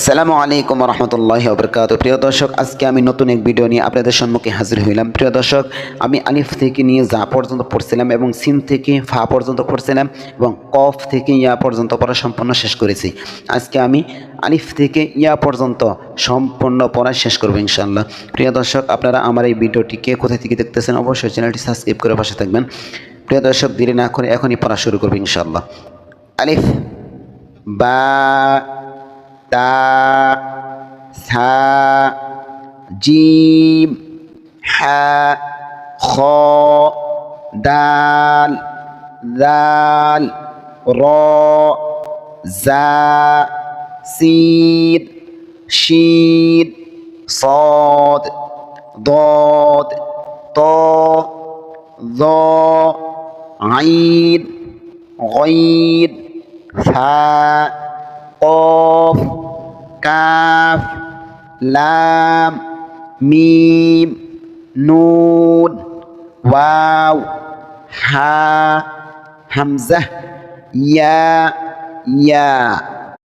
আসসালামু আলাইকুম রহমতুল্লাহ বরকাত প্রিয় দর্শক, আজকে আমি নতুন এক ভিডিও নিয়ে আপনাদের সম্মুখে হাজির হইলাম। প্রিয় দর্শক, আমি আলিফ থেকে নিয়ে যা পর্যন্ত পড়ছিলাম এবং সিন থেকে ফা পর্যন্ত পড়ছিলাম এবং কফ থেকে ইয়া পর্যন্ত পড়া সম্পূর্ণ শেষ করেছি। আজকে আমি আলিফ থেকে ইয়া পর্যন্ত সম্পূর্ণ পড়া শেষ করব ইনশাল্লাহ প্রিয় দর্শক, আপনারা আমার এই ভিডিওটি কে কোথায় থেকে দেখতেছেন অবশ্যই চ্যানেলটি সাবস্ক্রাইব করে পাশে থাকবেন। প্রিয় দর্শক, দেরি না করে এখনই পড়া শুরু করব ইনশাল্লাহ আলিফ, বা تا ثا جيم حا خا دال ذال را زا سيد شيد صاد ضاد طا ظاء عيد غيد فا قاف কাফ লাম মিম নুন ওয়াও হা হামজা ইয়া ইয়া।